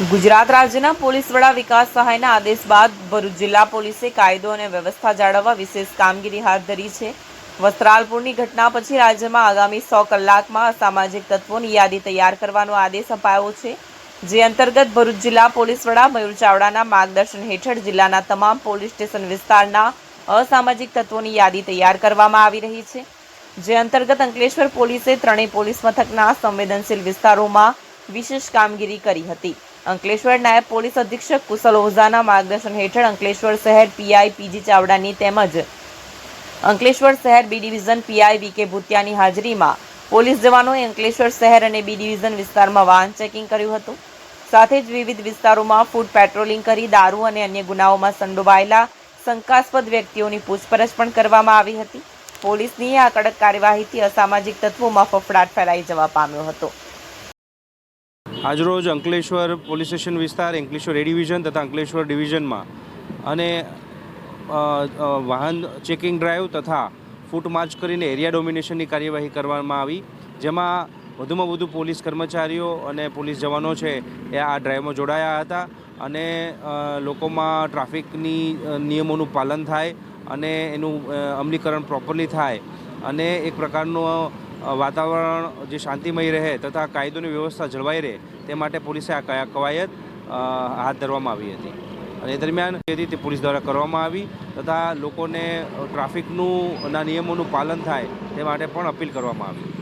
ગુજરાત રાજ્યના પોલીસ વડા વિકાસ સહાયના આદેશ બાદ ભરૂચ જિલ્લા પોલીસે કાયદો અને વ્યવસ્થા જાળવવા વિશેષ કામગીરી હાથ ધરી છે. વસ્ત્રાલપુરની ઘટના પછી રાજ્યમાં આગામી સો કલાકમાં અસામાજિક તત્વોની યાદી તૈયાર કરવાનો આદેશ અપાયો છે. જે અંતર્ગત ભરૂચ જિલ્લા પોલીસ વડા મયુર ચાવડાના માર્ગદર્શન હેઠળ જિલ્લાના તમામ પોલીસ સ્ટેશન વિસ્તારના અસામાજિક તત્વોની યાદી તૈયાર કરવામાં આવી રહી છે. જે અંતર્ગત અંકલેશ્વર પોલીસે ત્રણેય પોલીસ મથકના સંવેદનશીલ વિસ્તારોમાં વિશેષ કામગીરી કરી હતી. અંકલેશ્વર નાયબ પોલીસ અધિક્ષક કુશલ ઓઝાના માર્ગદર્શન હેઠળ અંકલેશ્વર શહેર પીઆઈ પીજી ચાવડાની તેમજ અંકલેશ્વર શહેર બી ડિવિઝન પીઆઈ વીકે ભૂતિયાની હાજરીમાં પોલીસ જવાનોએ અંકલેશ્વર શહેર અને બી ડિવિઝન વિસ્તારમાં વાહન ચેકિંગ કર્યું હતું. સાથે જ વિવિધ વિસ્તારોમાં ફૂડ પેટ્રોલિંગ કરી દારૂ અને અન્ય ગુનાઓમાં સંડોવાયેલા શંકાસ્પદ વ્યક્તિઓની પૂછપરછ પણ કરવામાં આવી હતી. પોલીસની આ કડક કાર્યવાહીથી અસામાજિક તત્વોમાં ફફડાટ ફેલાઈ જવા પામ્યો હતો. આજરોજ અંકલેશ્વર પોલીસ સ્ટેશન વિસ્તાર, અંકલેશ્વર એ ડિવિઝન તથા અંકલેશ્વર ડિવિઝનમાં અને વાહન ચેકિંગ ડ્રાઈવ તથા ફૂટ માર્ચ કરીને એરિયા ડોમિનેશનની કાર્યવાહી કરવામાં આવી. જેમાં વધુમાં વધુ પોલીસ કર્મચારીઓ અને પોલીસ જવાનો છે એ આ ડ્રાઈવમાં જોડાયા હતા અને લોકોમાં ટ્રાફિકની નિયમોનું પાલન થાય અને એનું અમલીકરણ પ્રોપરલી થાય અને એક પ્રકારનું વાતાવરણ જે શાંતિમય રહે તથા કાયદોની વ્યવસ્થા જળવાઈ રહે તે માટે પોલીસે આ કવાયત હાથ ધરવામાં આવી હતી. અને એ દરમિયાન જે રીતે પોલીસ દ્વારા કરવામાં આવી તથા લોકોને ટ્રાફિકનું ના નિયમોનું પાલન થાય તે માટે પણ અપીલ કરવામાં આવી.